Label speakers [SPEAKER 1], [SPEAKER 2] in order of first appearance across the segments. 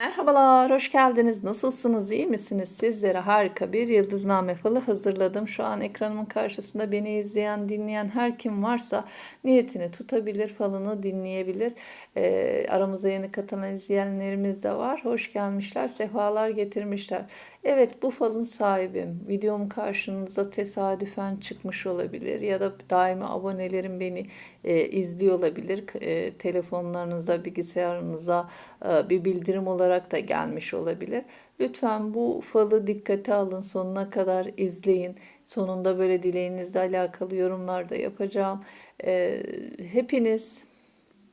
[SPEAKER 1] Merhabalar, hoş geldiniz. Nasılsınız, iyi misiniz? Sizlere harika bir yıldızname falı hazırladım. Şu an ekranımın karşısında beni izleyen, dinleyen her kim varsa niyetini tutabilir, falını dinleyebilir. Ee, aramıza yeni katılan izleyenlerimiz de var. Hoş gelmişler, sefalar getirmişler. Evet, bu falın sahibim. Videom karşınıza tesadüfen çıkmış olabilir ya da daimi abonelerim beni e, izliyor olabilir. E, telefonlarınıza, bilgisayarınıza e, bir bildirim olarak da gelmiş olabilir. Lütfen bu falı dikkate alın, sonuna kadar izleyin. Sonunda böyle dileğinizle alakalı yorumlar da yapacağım. E, hepiniz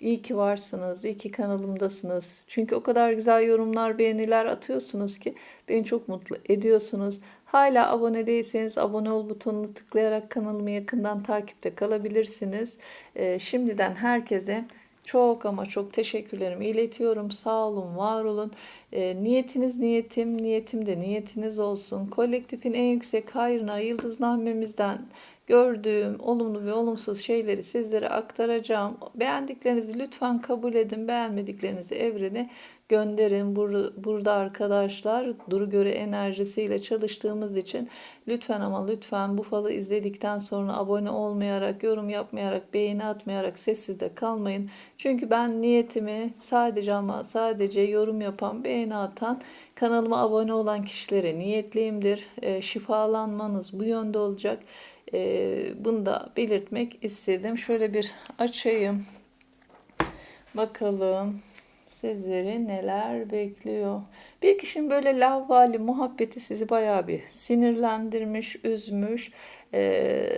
[SPEAKER 1] İyi ki varsınız, iyi ki kanalımdasınız. Çünkü o kadar güzel yorumlar, beğeniler atıyorsunuz ki beni çok mutlu ediyorsunuz. Hala abone değilseniz abone ol butonunu tıklayarak kanalımı yakından takipte kalabilirsiniz. Ee, şimdiden herkese çok ama çok teşekkürlerimi iletiyorum. Sağ olun, var olun. E, niyetiniz niyetim, niyetim de niyetiniz olsun. Kolektifin en yüksek hayrına yıldıznamemizden gördüğüm olumlu ve olumsuz şeyleri sizlere aktaracağım. Beğendiklerinizi lütfen kabul edin. Beğenmediklerinizi evrene gönderin. Bur burada arkadaşlar duru göre enerjisiyle çalıştığımız için lütfen ama lütfen bu falı izledikten sonra abone olmayarak, yorum yapmayarak, beğeni atmayarak sessizde kalmayın. Çünkü ben niyetimi sadece ama sadece yorum yapan, beğeni atan, kanalıma abone olan kişilere niyetliyimdir. E, şifalanmanız bu yönde olacak. E, bunu da belirtmek istedim. Şöyle bir açayım. Bakalım sizleri neler bekliyor. Bir kişinin böyle lavvali muhabbeti sizi bayağı bir sinirlendirmiş, üzmüş. Ee,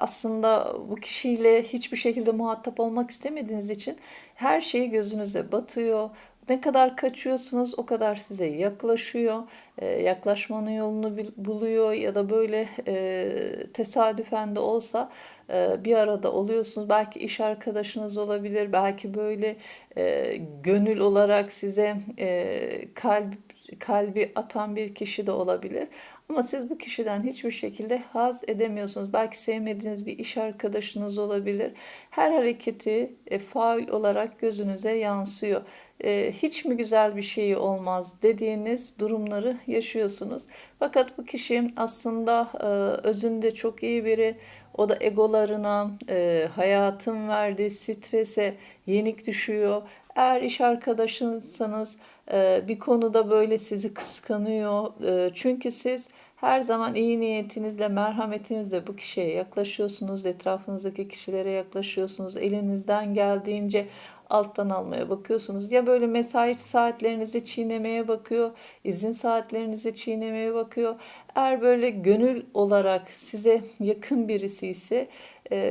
[SPEAKER 1] aslında bu kişiyle hiçbir şekilde muhatap olmak istemediğiniz için her şeyi gözünüze batıyor. Ne kadar kaçıyorsunuz o kadar size yaklaşıyor. Ee, yaklaşmanın yolunu buluyor ya da böyle e, tesadüfen de olsa e, bir arada oluyorsunuz. Belki iş arkadaşınız olabilir. Belki böyle e, gönül olarak size e, kalp kalbi atan bir kişi de olabilir. Ama siz bu kişiden hiçbir şekilde haz edemiyorsunuz. Belki sevmediğiniz bir iş arkadaşınız olabilir. Her hareketi e, faul olarak gözünüze yansıyor. E, hiç mi güzel bir şey olmaz dediğiniz durumları yaşıyorsunuz. Fakat bu kişi aslında e, özünde çok iyi biri. O da egolarına, e, hayatın verdiği strese yenik düşüyor. Eğer iş arkadaşınsanız e, bir konuda böyle sizi kıskanıyor. E, çünkü siz her zaman iyi niyetinizle, merhametinizle bu kişiye yaklaşıyorsunuz, etrafınızdaki kişilere yaklaşıyorsunuz. Elinizden geldiğince alttan almaya bakıyorsunuz. Ya böyle mesai saatlerinizi çiğnemeye bakıyor, izin saatlerinizi çiğnemeye bakıyor. Eğer böyle gönül olarak size yakın birisi ise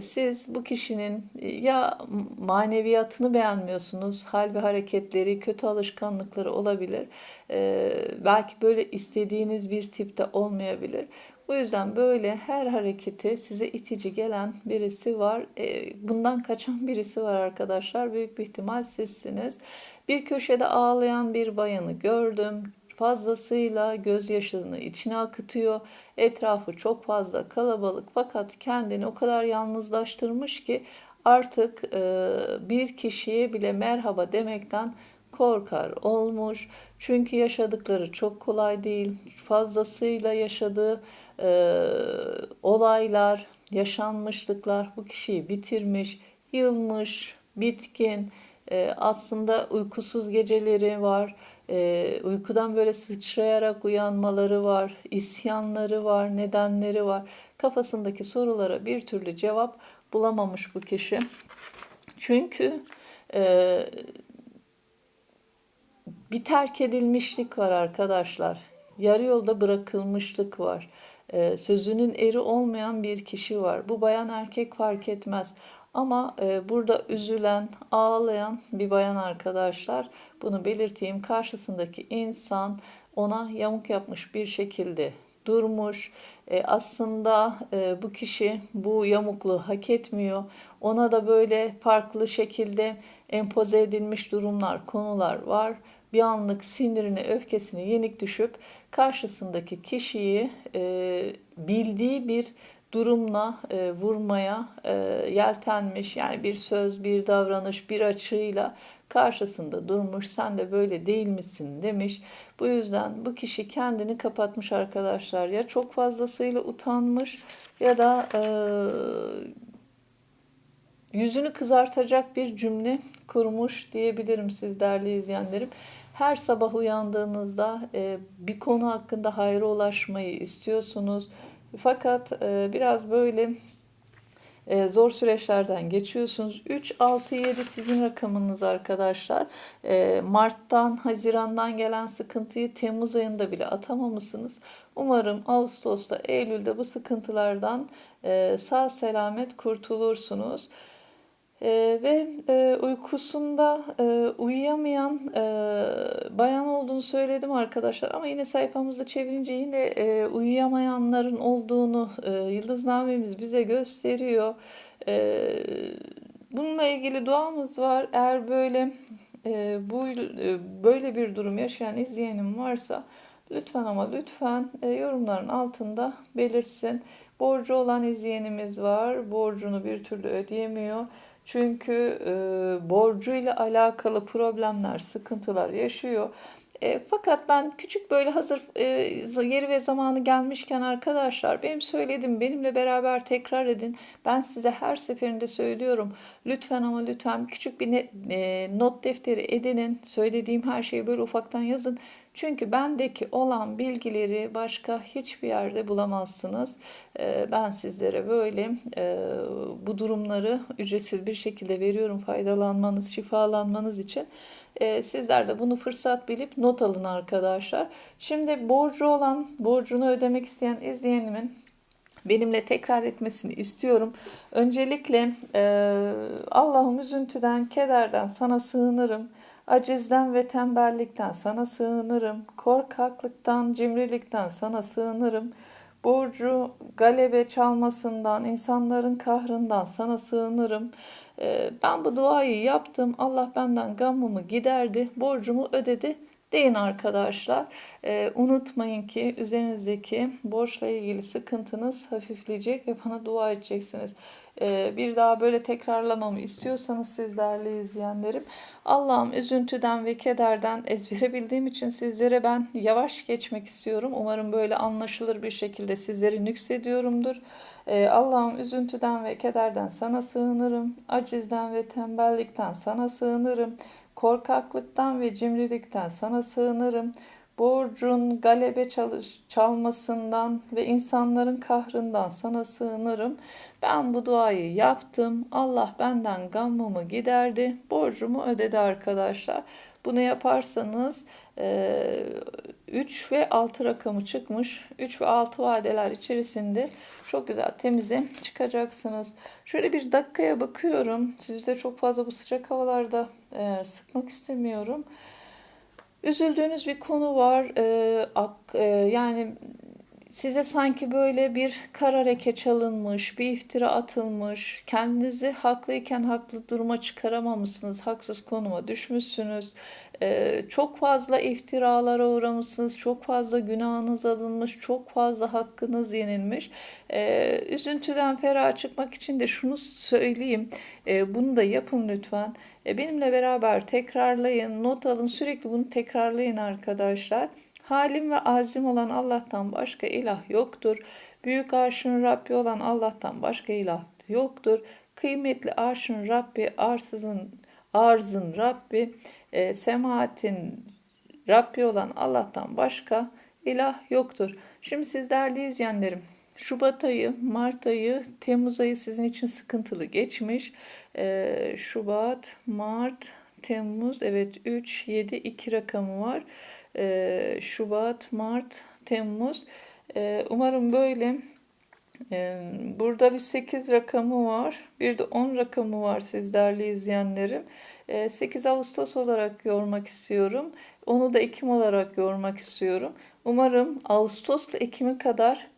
[SPEAKER 1] siz bu kişinin e, ya maneviyatını beğenmiyorsunuz, hal ve hareketleri, kötü alışkanlıkları olabilir. E, belki böyle istediğiniz bir tipte olmayabilir. Bu yüzden böyle her hareketi size itici gelen birisi var. Bundan kaçan birisi var arkadaşlar. Büyük bir ihtimal sizsiniz. Bir köşede ağlayan bir bayanı gördüm fazlasıyla gözyaşını içine akıtıyor. Etrafı çok fazla kalabalık fakat kendini o kadar yalnızlaştırmış ki artık e, bir kişiye bile merhaba demekten korkar olmuş. Çünkü yaşadıkları çok kolay değil. Fazlasıyla yaşadığı e, olaylar, yaşanmışlıklar bu kişiyi bitirmiş, yılmış, bitkin. E, aslında uykusuz geceleri var e, uykudan böyle sıçrayarak uyanmaları var, isyanları var, nedenleri var. Kafasındaki sorulara bir türlü cevap bulamamış bu kişi. Çünkü e, bir terk edilmişlik var arkadaşlar. Yarı yolda bırakılmışlık var. E, sözünün eri olmayan bir kişi var. Bu bayan erkek fark etmez. Ama e, burada üzülen, ağlayan bir bayan arkadaşlar. Bunu belirteyim. Karşısındaki insan ona yamuk yapmış bir şekilde durmuş. E, aslında e, bu kişi bu yamukluğu hak etmiyor. Ona da böyle farklı şekilde empoze edilmiş durumlar, konular var. Bir anlık sinirini, öfkesini yenik düşüp karşısındaki kişiyi e, bildiği bir durumla e, vurmaya e, yeltenmiş yani bir söz, bir davranış, bir açıyla karşısında durmuş. Sen de böyle değil misin demiş. Bu yüzden bu kişi kendini kapatmış arkadaşlar. Ya çok fazlasıyla utanmış ya da e, yüzünü kızartacak bir cümle kurmuş diyebilirim siz değerli izleyenlerim. Her sabah uyandığınızda e, bir konu hakkında hayra ulaşmayı istiyorsunuz. Fakat e, biraz böyle e, zor süreçlerden geçiyorsunuz. 3, 6, 7 sizin rakamınız arkadaşlar. E, Mart'tan, Haziran'dan gelen sıkıntıyı Temmuz ayında bile atamamışsınız. Umarım Ağustos'ta, Eylül'de bu sıkıntılardan e, sağ selamet kurtulursunuz. Ee, ve e, uykusunda e, uyuyamayan e, bayan olduğunu söyledim arkadaşlar ama yine sayfamızda çevirince yine e, uyuyamayanların olduğunu e, yıldıznamemiz bize gösteriyor. E, bununla ilgili duamız var. Eğer böyle e, bu e, böyle bir durum yaşayan izleyenim varsa lütfen ama lütfen e, yorumların altında belirsin. Borcu olan izleyenimiz var. Borcunu bir türlü ödeyemiyor. Çünkü e, borcuyla alakalı problemler, sıkıntılar yaşıyor. E, fakat ben küçük böyle hazır e, yeri ve zamanı gelmişken arkadaşlar benim söyledim benimle beraber tekrar edin. Ben size her seferinde söylüyorum. Lütfen ama lütfen küçük bir ne, e, not defteri edinin. Söylediğim her şeyi böyle ufaktan yazın. Çünkü bendeki olan bilgileri başka hiçbir yerde bulamazsınız. E, ben sizlere böyle e, bu durumları ücretsiz bir şekilde veriyorum faydalanmanız, şifalanmanız için. E, sizler de bunu fırsat bilip not alın arkadaşlar. Şimdi borcu olan, borcunu ödemek isteyen izleyenimin benimle tekrar etmesini istiyorum. Öncelikle e, Allah'ım üzüntüden, kederden sana sığınırım. Acizden ve tembellikten sana sığınırım. Korkaklıktan, cimrilikten sana sığınırım. Borcu galebe çalmasından, insanların kahrından sana sığınırım. Ee, ben bu duayı yaptım. Allah benden gamımı giderdi, borcumu ödedi deyin arkadaşlar. Ee, unutmayın ki üzerinizdeki borçla ilgili sıkıntınız hafifleyecek ve bana dua edeceksiniz. Ee, bir daha böyle tekrarlamamı istiyorsanız sizlerle izleyenlerim Allah'ım üzüntüden ve kederden ezbere bildiğim için sizlere ben yavaş geçmek istiyorum. Umarım böyle anlaşılır bir şekilde sizleri nüksediyorumdur. Ee, Allah'ım üzüntüden ve kederden sana sığınırım. Acizden ve tembellikten sana sığınırım. Korkaklıktan ve cimrilikten sana sığınırım. Borcun galebe çalış, çalmasından ve insanların kahrından sana sığınırım. Ben bu duayı yaptım. Allah benden gammımı giderdi. Borcumu ödedi arkadaşlar. Bunu yaparsanız 3 ve 6 rakamı çıkmış. 3 ve 6 vadeler içerisinde çok güzel temize çıkacaksınız. Şöyle bir dakikaya bakıyorum. Sizi de çok fazla bu sıcak havalarda e, sıkmak istemiyorum. Üzüldüğünüz bir konu var. E, ak, e, yani size sanki böyle bir kara leke çalınmış, bir iftira atılmış, kendinizi haklıyken haklı duruma çıkaramamışsınız, haksız konuma düşmüşsünüz. Ee, çok fazla iftiralara uğramışsınız, çok fazla günahınız alınmış, çok fazla hakkınız yenilmiş. Ee, üzüntüden ferah çıkmak için de şunu söyleyeyim, ee, bunu da yapın lütfen. Ee, benimle beraber tekrarlayın, not alın, sürekli bunu tekrarlayın arkadaşlar. Halim ve azim olan Allah'tan başka ilah yoktur. Büyük arşın Rabbi olan Allah'tan başka ilah yoktur. Kıymetli arşın Rabbi, arsızın, arzın Rabbi, e, semaatin Rabbi olan Allah'tan başka ilah yoktur. Şimdi siz değerli izleyenlerim, Şubat ayı, Mart ayı, Temmuz ayı sizin için sıkıntılı geçmiş. E, Şubat, Mart, Temmuz, evet 3, 7, 2 rakamı var. E, Şubat, Mart, Temmuz. E, umarım böyle Burada bir 8 rakamı var. Bir de 10 rakamı var siz değerli izleyenlerim. 8 Ağustos olarak yormak istiyorum. Onu da Ekim olarak yormak istiyorum. Umarım Ağustos'la Ekim'e kadar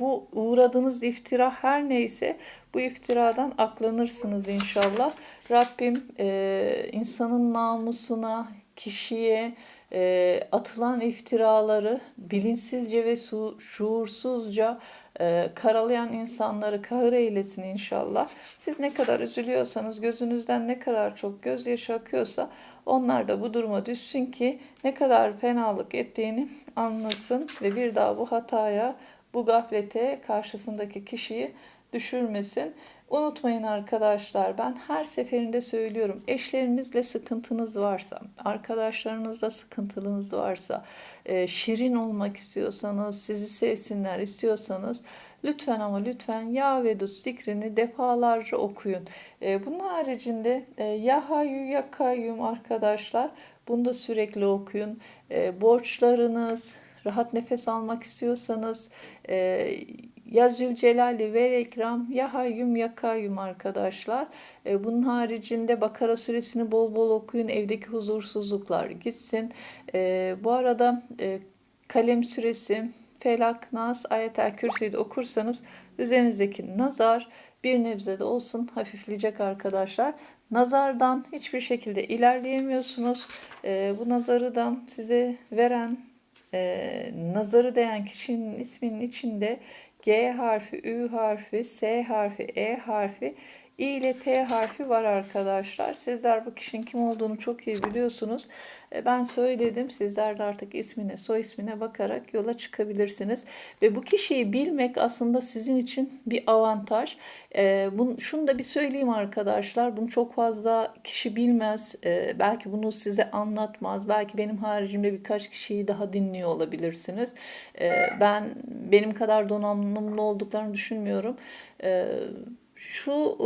[SPEAKER 1] bu uğradığınız iftira her neyse bu iftiradan aklanırsınız inşallah. Rabbim insanın namusuna, kişiye, e, atılan iftiraları bilinçsizce ve su, şuursuzca e, karalayan insanları kahır eylesin inşallah. Siz ne kadar üzülüyorsanız, gözünüzden ne kadar çok gözyaşı akıyorsa onlar da bu duruma düşsün ki ne kadar fenalık ettiğini anlasın ve bir daha bu hataya, bu gaflete karşısındaki kişiyi düşürmesin. Unutmayın arkadaşlar ben her seferinde söylüyorum eşlerinizle sıkıntınız varsa, arkadaşlarınızla sıkıntınız varsa, e, şirin olmak istiyorsanız, sizi sevsinler istiyorsanız lütfen ama lütfen Ya Vedut zikrini defalarca okuyun. E, bunun haricinde e, Ya Hayyu Ya Kayyum arkadaşlar bunu da sürekli okuyun. Borçlarınız, rahat nefes almak istiyorsanız ya Zülcelal'i ve Ekram ya Hayyum ya Kayyum arkadaşlar. E, bunun haricinde Bakara suresini bol bol okuyun. Evdeki huzursuzluklar gitsin. E, bu arada e, Kalem suresi, Felak, Nas, Ayetel Kürsi'yi de okursanız üzerinizdeki nazar bir nebze de olsun hafifleyecek arkadaşlar. Nazardan hiçbir şekilde ilerleyemiyorsunuz. Bu nazarı da size veren, nazarı değen kişinin isminin içinde G harfi, Ü harfi, S harfi, E harfi, İ ile T harfi var arkadaşlar. Sizler bu kişinin kim olduğunu çok iyi biliyorsunuz. E, ben söyledim. Sizler de artık ismine, soy ismine bakarak yola çıkabilirsiniz. Ve bu kişiyi bilmek aslında sizin için bir avantaj. E, şunu da bir söyleyeyim arkadaşlar. Bunu çok fazla kişi bilmez. E, belki bunu size anlatmaz. Belki benim haricimde birkaç kişiyi daha dinliyor olabilirsiniz. Ben benim kadar donanımlı olduklarını düşünmüyorum şu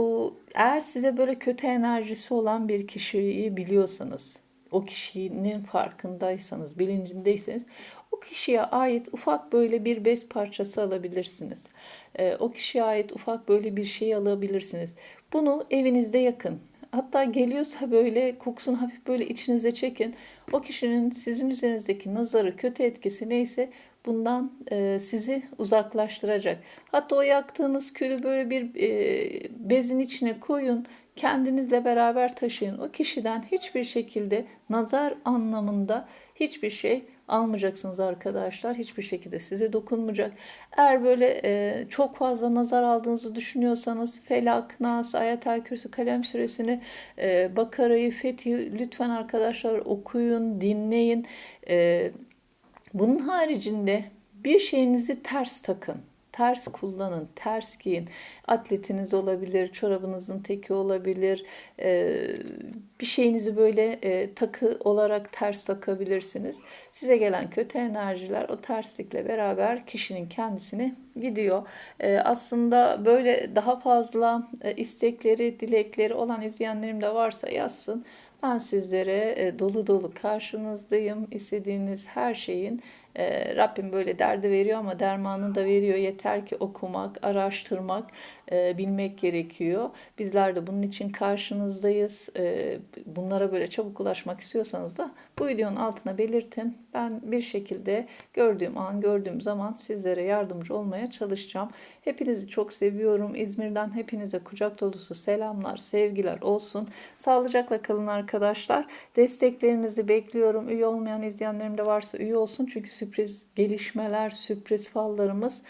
[SPEAKER 1] eğer size böyle kötü enerjisi olan bir kişiyi biliyorsanız, o kişinin farkındaysanız, bilincindeyseniz o kişiye ait ufak böyle bir bez parçası alabilirsiniz. E, o kişiye ait ufak böyle bir şey alabilirsiniz. Bunu evinizde yakın. Hatta geliyorsa böyle kokusunu hafif böyle içinize çekin. O kişinin sizin üzerinizdeki nazarı, kötü etkisi neyse bundan e, sizi uzaklaştıracak. Hatta o yaktığınız külü böyle bir e, bezin içine koyun, kendinizle beraber taşıyın. O kişiden hiçbir şekilde nazar anlamında hiçbir şey almayacaksınız arkadaşlar. Hiçbir şekilde size dokunmayacak. Eğer böyle e, çok fazla nazar aldığınızı düşünüyorsanız Felak, Nas, Ayetel Kürsü, Kalem Suresini, e, Bakara'yı, Fetih'i lütfen arkadaşlar okuyun, dinleyin. E, bunun haricinde bir şeyinizi ters takın. Ters kullanın, ters giyin. Atletiniz olabilir, çorabınızın teki olabilir. Ee, bir şeyinizi böyle e, takı olarak ters takabilirsiniz. Size gelen kötü enerjiler o terslikle beraber kişinin kendisini gidiyor. Ee, aslında böyle daha fazla e, istekleri, dilekleri olan izleyenlerim de varsa yazsın. Ben sizlere e, dolu dolu karşınızdayım. İstediğiniz her şeyin e, Rabbim böyle derdi veriyor ama dermanını da veriyor. Yeter ki okumak, araştırmak, e, bilmek gerekiyor. Bizler de bunun için karşınızdayız. bunlara böyle çabuk ulaşmak istiyorsanız da bu videonun altına belirtin. Ben bir şekilde gördüğüm an, gördüğüm zaman sizlere yardımcı olmaya çalışacağım. Hepinizi çok seviyorum. İzmir'den hepinize kucak dolusu selamlar, sevgiler olsun. Sağlıcakla kalın arkadaşlar. Desteklerinizi bekliyorum. Üye olmayan izleyenlerim de varsa üye olsun. Çünkü sürpriz gelişmeler, sürpriz fallarımız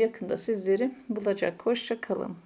[SPEAKER 1] yakında sizleri bulacak. Hoşça kalın.